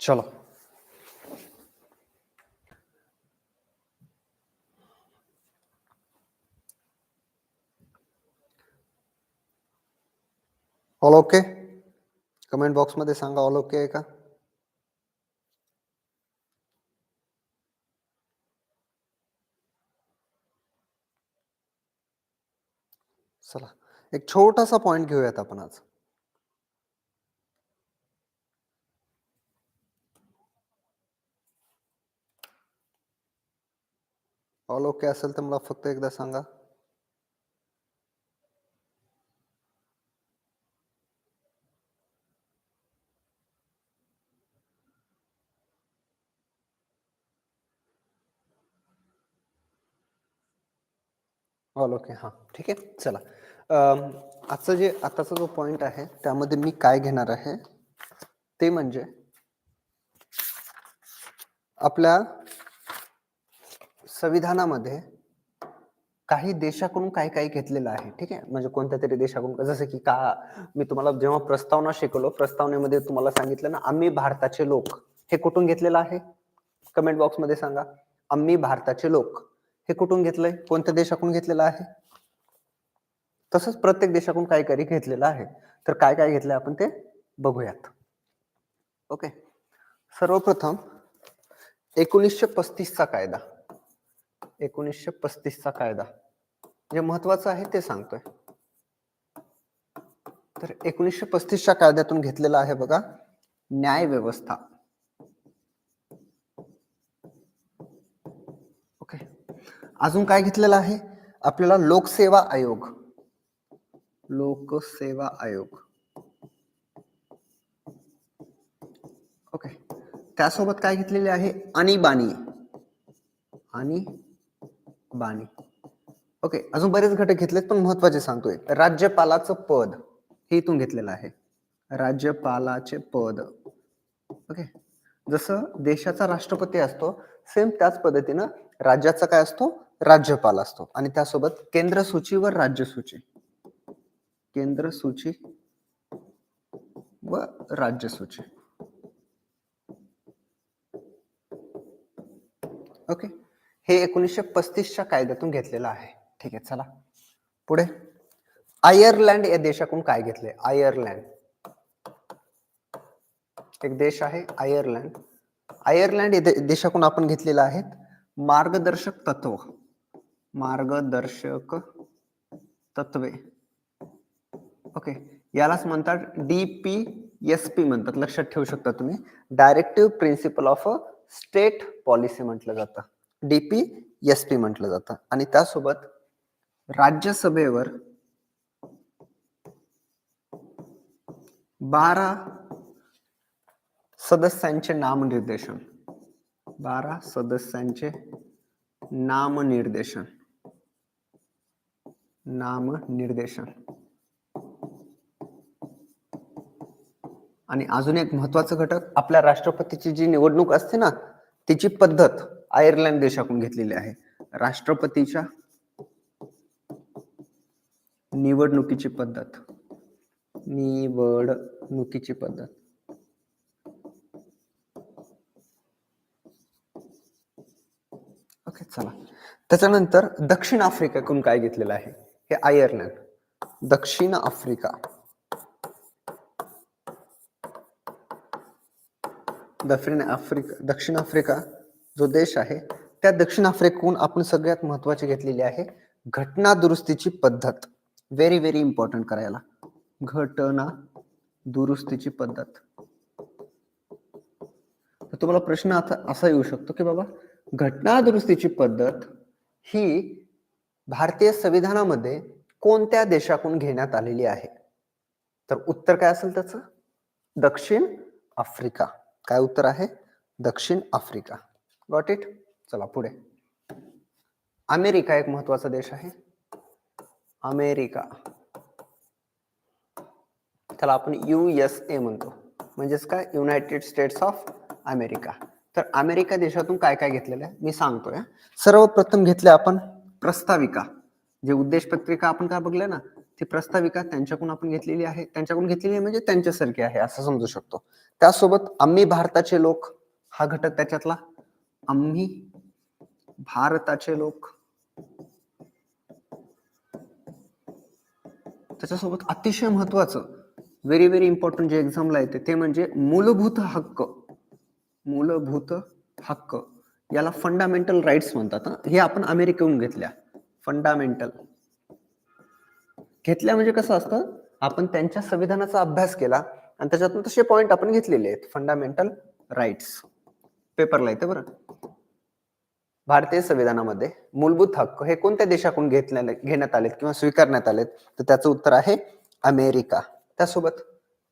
चलो. All okay comment बॉक्समध्ये सांगा ऑल ओके आहे का? चला. एक छोटासा पॉइंट घेऊयात आपण आज. ऑल ओके असेल तर मला फक्त एकदा सांगा. ऑल ओके हां ठीक आहे चला. आजचा जे आताचा जो पॉइंट आहे त्यामध्ये मी काय घेणार आहे? ते म्हणजे आपल्या संविधानामध्ये काही देशाकडून काय काय घेतलेलं आहे ठीक आहे? म्हणजे कोणत्या तरी देशाकडून जसं की का मी तुम्हाला जेव्हा प्रस्तावना शिकवलो प्रस्तावनेमध्ये तुम्हाला सांगितलं ना आम्ही भारताचे लोक. हे कुठून घेतलेलं आहे? कमेंट बॉक्समध्ये सांगा. आम्ही भारताचे लोक. हे कुठून घेतलंय? कोणत्या देशाकडून घेतलेलं आहे? तसंच प्रत्येक देशाकडून काही काही घेतलेलं आहे. तर काय काय घेतलंय आपण ते बघूयात. ओके सर्वप्रथम एकोणीसशे पस्तीसचा कायदा. एकोणीसशे पस्तीसचा कायदा. जे महत्वाचं आहे ते सांगतोय. तर एकोणीसशे पस्तीसच्या कायद्यातून घेतलेला आहे बघा न्याय व्यवस्था. ओके. अजून काय घेतलेलं आहे? आपल्याला लोकसेवा आयोग. लोकसेवा आयोग. ओके. त्यासोबत काय घेतलेले आहे? आणीबाणी. आणि बाणी. ओके अजून बरेच घटक घेतलेत पण महत्त्वाचे सांगतोय. राज्यपालाचं पद हे इथून घेतलेलं आहे. राज्यपालाचे पद. ओके जसं देशाचा राष्ट्रपती असतो सेम त्याच पद्धतीनं राज्याचा काय असतो? राज्यपाल असतो. आणि त्यासोबत केंद्र सूची व राज्य सूची केंद्र सूची व राज्य सूची ओके हे एकोणीसशे पस्तीसच्या कायद्यातून घेतलेलं आहे. ठीक आहे चला. पुढे. आयर्लंड या देशाकडून काय घेतले आयर्लंड. एक देश आहे आयर्लंड. आयर्लंड या दे- देशाकडून आपण घेतलेलं आहे मार्गदर्शक तत्व. मार्गदर्शक तत्वे. ओके. यालाच म्हणतात डी पी एस पी म्हणतात. लक्षात ठेवू शकता तुम्ही. Directive principle of a state policy म्हटलं जातं. डीपी एस पी म्हटलं जातं. आणि त्यासोबत राज्यसभेवर बारा सदस्यांचे नामनिर्देशन. बारा सदस्यांचे नामनिर्देशन. नामनिर्देशन. आणि अजून एक महत्वाचं घटक आपल्या राष्ट्रपतीची जी निवडणूक असते ना तिची पद्धत. आयर्लंड देशाकडून घेतलेली आहे. राष्ट्रपतीच्या निवडणुकीची पद्धत. निवडणुकीची पद्धत. ओके चला. त्याच्यानंतर दक्षिण आफ्रिकेकडून काय घेतलेलं आहे? हे आयर्लंड. दक्षिण आफ्रिका. दक्षिण आफ्रिका दक्षिण आफ्रिका. जो देश आहे त्या दक्षिण आफ्रिकेहून आपण सगळ्यात महत्वाची घेतलेली आहे घटना दुरुस्तीची पद्धत. व्हेरी व्हेरी इम्पॉर्टंट करायला. घटना दुरुस्तीची पद्धत. तर तुम्हाला प्रश्न आता असा येऊ शकतो की बाबा घटना दुरुस्तीची पद्धत ही भारतीय संविधानामध्ये कोणत्या देशाकडून घेण्यात आलेली आहे? तर उत्तर काय असेल त्याचं? दक्षिण आफ्रिका. काय उत्तर आहे? दक्षिण आफ्रिका. गॉट इट चला पुढे. अमेरिका एक महत्त्वाचा देश आहे. अमेरिका. त्याला आपण युएसए म्हणतो. म्हणजेच काय? युनायटेड स्टेट्स ऑफ अमेरिका तर अमेरिका देशातून काय काय घेतलेलं आहे? मी सांगतोय सर्वप्रथम घेतले आपण प्रस्ताविका. जे उद्देश पत्रिका आपण काय बघले ना? ती प्रस्ताविका त्यांच्याकडून आपण घेतलेली आहे. त्यांच्याकडून घेतलेली आहे म्हणजे त्यांच्यासारखी आहे असं समजू शकतो. त्यासोबत आम्ही भारताचे लोक हा घटक त्याच्यातला आम्ही भारताचे लोक. त्याच्यासोबत अतिशय महत्वाचं व्हेरी व्हेरी इम्पॉर्टंट जे एक्झामला येते ते म्हणजे मूलभूत हक्क. मूलभूत हक्क. याला फंडामेंटल राईट्स म्हणतात हे. आपण अमेरिकेहून घेतल्या. फंडामेंटल घेतल्या म्हणजे कसं असतं आपण त्यांच्या संविधानाचा अभ्यास केला आणि त्याच्यातून तसे पॉइंट आपण घेतलेले आहेत. फंडामेंटल राईट्स पेपरला येते बरं. भारतीय संविधानामध्ये मूलभूत हक्क हे कोणत्या देशाकडून घेतले घेण्यात आलेत किंवा स्वीकारण्यात आलेत? तर त्याचं उत्तर आहे अमेरिका. त्यासोबत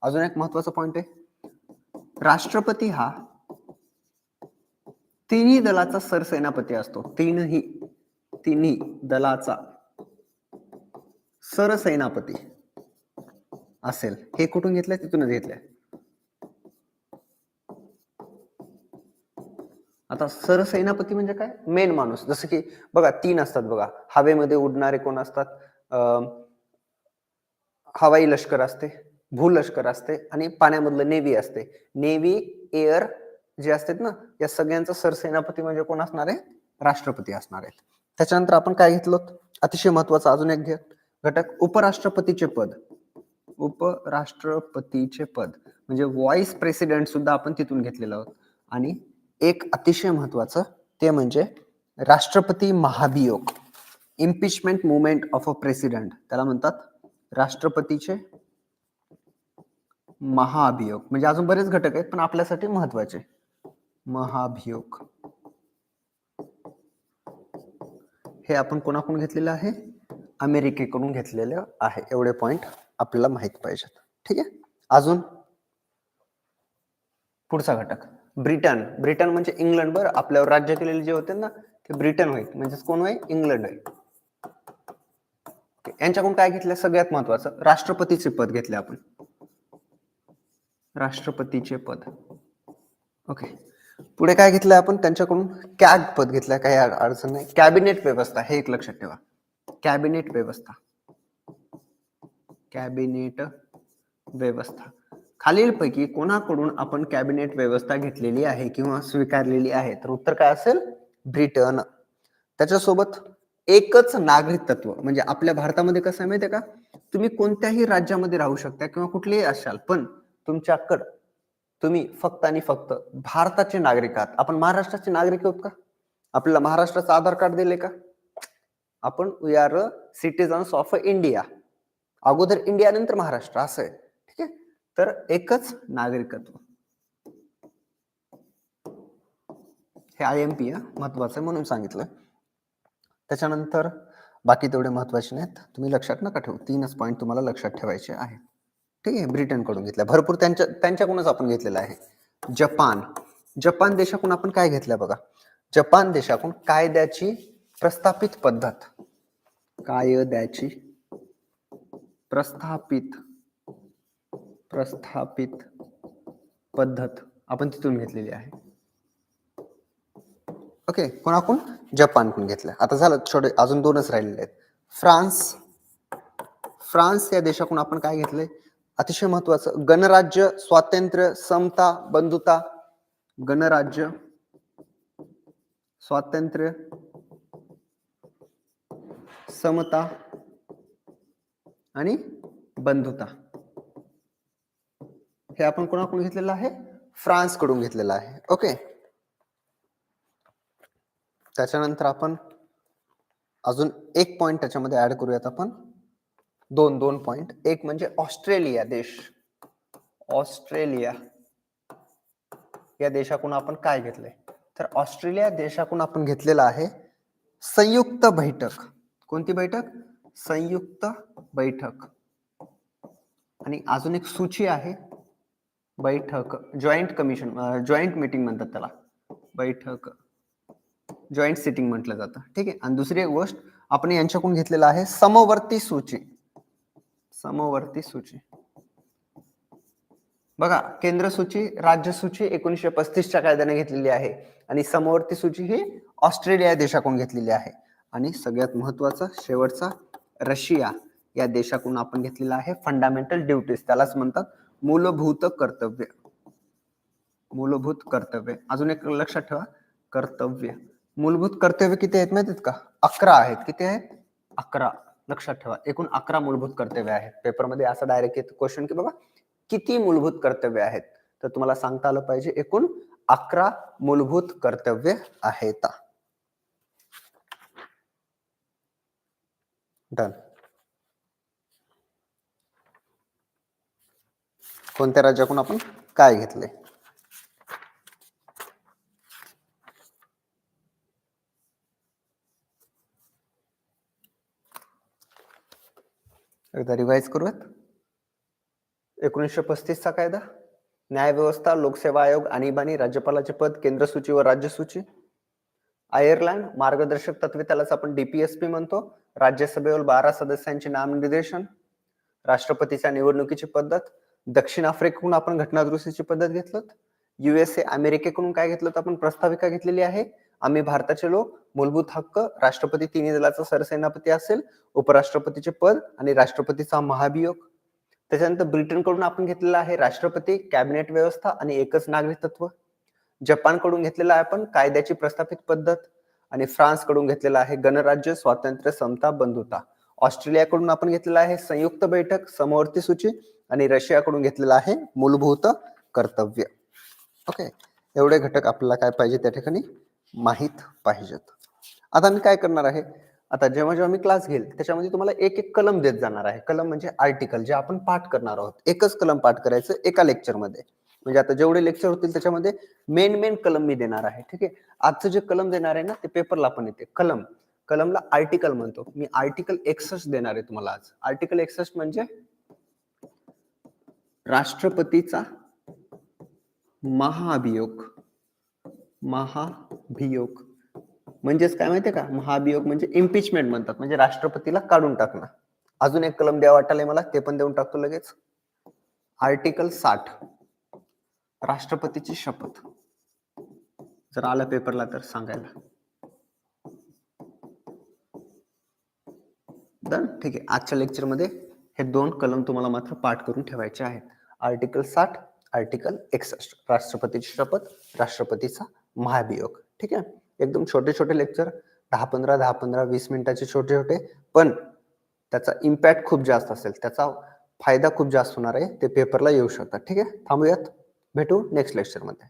अजून एक महत्त्वाचा पॉइंट आहे. राष्ट्रपती हा तिन्ही दलाचा सरसेनापती असतो. तीनही तिन्ही दलाचा सरसेनापती असेल. हे कुठून घेतलंय? तिथूनच घेतलंय. आता सरसेनापती म्हणजे काय? मेन माणूस. जसं की बघा तीन असतात बघा. हवेमध्ये उडणारे कोण असतात? अं, हवाई लष्कर असते भू लष्कर असते आणि पाण्यामधलं नेव्ही असते. नेव्ही एअर जे असतात ना या सगळ्यांचा सरसेनापती म्हणजे कोण असणार? आहे राष्ट्रपती असणार. आहेत त्याच्यानंतर आपण काय घेतलो? अतिशय महत्त्वाचा अजून एक घे घटक उपराष्ट्रपतीचे पद. उपराष्ट्रपतीचे पद. म्हणजे व्हॉइस प्रेसिडेंट सुद्धा आपण तिथून घेतलेलं आहोत. आणि एक अतिशय महत्वाचं ते म्हणजे राष्ट्रपती महाभियोग impeachment movement of a president त्याला म्हणतात राष्ट्रपतीचे महाभियोग. म्हणजे अजून बरेच घटक आहेत पण आपल्यासाठी महत्त्वाचे. महाभियोग. हे आपण कोणाकडून घेतलेलं आहे? अमेरिकेकडून घेतलेलं आहे. एवढे पॉइंट आपल्याला माहीत पाहिजेत. ठीक आहे? अजून पुढचा घटक. ब्रिटन. ब्रिटन म्हणजे इंग्लंड बरं. आपल्यावर राज्य केलेले जे होते ना ते ब्रिटन होईल म्हणजेच कोण होईल इंग्लंड होईल यांच्याकडून काय घेतलं? सगळ्यात महत्वाचं राष्ट्रपतीचे पद घेतले आपण. राष्ट्रपतीचे पद. ओके पुढे काय घेतलं आपण? त्यांच्याकडून कॅग पद घेतलं. काही अडचण नाही. कॅबिनेट व्यवस्था. हे एक लक्षात ठेवा. कॅबिनेट व्यवस्था. कॅबिनेट व्यवस्था. खालीलपैकी कोणाकडून आपण कॅबिनेट व्यवस्था घेतलेली आहे किंवा स्वीकारलेली आहे? तर उत्तर काय असेल? ब्रिटन. त्याच्यासोबत एकच नागरिक तत्व म्हणजे आपल्या भारतामध्ये कसं आहे माहितीये का? तुम्ही कोणत्याही राज्यामध्ये राहू शकता किंवा कुठलेही असाल पण तुमच्याकडं तुम्ही फक्त आणि फक्त भारताचे नागरिक आहात. आपण महाराष्ट्राचे नागरिक आहोत का? आपल्याला महाराष्ट्राचं आधार कार्ड दिले का? आपण we are citizens of India अगोदर इंडिया नंतर महाराष्ट्र असं आहे आहे. तर एकच नागरिकत्व. हे आय एम पी महत्वाचं आहे म्हणून सांगितलं. त्याच्यानंतर बाकी तेवढे महत्त्वाचे नाहीत. तुम्ही लक्षात नका ठेवू. तीनच पॉईंट तुम्हाला लक्षात ठेवायचे आहे. ठीक आहे ब्रिटनकडून घेतल्या. भरपूर त्यांच्या त्यांच्याकडूनच आपण घेतलेलं आहे. जपान. जपान देशाकडून आपण काय घेतलं बघा? जपान देशाकडून कायद्याची प्रस्थापित पद्धत. कायद्याची प्रस्थापित प्रस्थापित पद्धत आपण तिथून घेतलेली आहे. ओके कोणाकून जपानकडून घेतलं. आता झालं छोटे अजून दोनच राहिलेले आहेत. फ्रान्स. फ्रान्स या देशाकडून आपण काय घेतलंय? अतिशय महत्वाचं गणराज्य स्वातंत्र्य समता बंधुता. गणराज्य स्वातंत्र्य समता आणि बंधुता. हे आपण कोणाकडून घेतलेलं आहे? फ्रान्सकडून घेतलेलं आहे. ओके त्याच्यानंतर आपण अजून एक पॉइंट त्याच्यामध्ये ऍड करूयात आपण. दोन दोन पॉइंट एक म्हणजे ऑस्ट्रेलिया देश. ऑस्ट्रेलिया. या देशाकडून आपण काय घेतलंय? तर ऑस्ट्रेलिया देशाकडून आपण घेतलेलं आहे संयुक्त बैठक. कोणती बैठक? संयुक्त बैठक. आणि अजून एक सूची आहे. बैठक जॉईंट कमिशन जॉईंट मीटिंग म्हणतात त्याला. बैठक जॉईंट सिटिंग म्हटलं जातं. ठीक आहे? आणि दुसरी एक गोष्ट आपण यांच्याकडून घेतलेलं आहे समवर्ती सूची. समवर्ती सूची. बघा केंद्र सूची राज्य सूची एकोणीसशे पस्तीसच्या कायद्याने घेतलेली आहे. आणि समवर्ती सूची ही ऑस्ट्रेलिया देशाकडून घेतलेली आहे. आणि सगळ्यात महत्त्वाचा शेवटचा रशिया या देशाकडून आपण घेतलेला आहे फंडामेंटल ड्युटीज त्यालाच म्हणतात मूलभूत कर्तव्य. मूलभूत कर्तव्य. अजून एक लक्षात ठेवा. कर्तव्य. मूलभूत कर्तव्य किती आहेत माहितीत का? अकरा आहेत. किती आहेत? अकरा. लक्षात ठेवा. एकूण अकरा मूलभूत कर्तव्य आहेत. पेपरमध्ये असं डायरेक्ट येत क्वेश्चन की बाबा किती मूलभूत कर्तव्य आहेत? तर तुम्हाला सांगता आलं पाहिजे एकूण अकरा मूलभूत कर्तव्य आहेत. डन. कोणत्या राज्याकडून आपण काय घेतले एकदा रिवाईज करूयात. एकोणीसशे पस्तीसचा कायदा न्याय व्यवस्था लोकसेवा आयोग आणीबाणी राज्यपालाचे पद केंद्र सूची व राज्य सूची. आयर्लंड मार्गदर्शक तत्वे त्यालाच आपण डीपीएसपी म्हणतो. राज्यसभेवर बारा सदस्यांचे नामनिर्देशन. राष्ट्रपतीच्या निवडणुकीची पद्धत. दक्षिण आफ्रिकेकडून आपण घटनादुरुस्तीची पद्धत घेतलं युएसए अमेरिकेकडून काय घेतलं तर आपण? प्रस्ताविका घेतलेली आहे. आम्ही भारताचे लोक मूलभूत हक्क राष्ट्रपती तिन्ही दलाचा सरसेनापती असेल उपराष्ट्रपतीचे पद आणि राष्ट्रपतीचा महाभियोग. त्याच्यानंतर ब्रिटनकडून आपण घेतलेला आहे राष्ट्रपती कॅबिनेट व्यवस्था आणि एकच नागरिकत्व. जपानकडून घेतलेला आहे आपण कायद्याची प्रस्थापित पद्धत आणि फ्रान्सकडून घेतलेला आहे गणराज्य स्वातंत्र्य समता बंधुता. ऑस्ट्रेलियाकडून आपण घेतलेला आहे संयुक्त बैठक समवर्ती सूची आणि रशियाकडून घेतलेला आहे मूलभूत कर्तव्य. ओके एवढे घटक आपल्याला काय पाहिजे त्या ठिकाणी? माहीत पाहिजेत. आता मी काय करणार आहे? आता जेव्हा जेव्हा मी क्लास घेईल त्याच्यामध्ये तुम्हाला एक एक कलम देत जाणार आहे. कलम म्हणजे आर्टिकल जे आपण पाठ करणार आहोत. एकच कलम पाठ करायचं एका लेक्चरमध्ये म्हणजे आता जेवढे लेक्चर होतील त्याच्यामध्ये मेन मेन कलम मी देणार आहे. ठीक आहे? आजचं जे कलम देणार आहे ना ते पेपरला पण येते. कलम. कलमला आर्टिकल म्हणतो. मी आर्टिकल एकसष्ट देणार आहे तुम्हाला आज. आर्टिकल एकसष्ट म्हणजे राष्ट्रपतीचा महाभियोग. महाभियोग. म्हणजेच काय माहितीये का? महाभियोग म्हणजे इम्पिचमेंट म्हणतात. म्हणजे राष्ट्रपतीला काढून टाकणं अजून एक कलम द्या वाटायला मला ते पण देऊन टाकतो लगेच. आर्टिकल साठ. राष्ट्रपतीची शपथ. जर आला पेपरला तर सांगायला. डन ठीक आहे. आजच्या लेक्चरमध्ये हे दोन कलम तुम्हाला मात्र पाठ करून ठेवायचे आहेत. आर्टिकल साठ आर्टिकल एकसष्ट. राष्ट्रपतीची शपथ राष्ट्रपतीचा महाभियोग. ठीक आहे? एकदम छोटे छोटे लेक्चर दहा पंधरा दहा पंधरा वीस मिनिटाचे छोटे छोटे पण त्याचा इम्पॅक्ट खूप जास्त असेल. त्याचा फायदा खूप जास्त होणार आहे. ते पेपरला येऊ शकतात. ठीक आहे? थांबूयात. भेटू नेक्स्ट लेक्चरमध्ये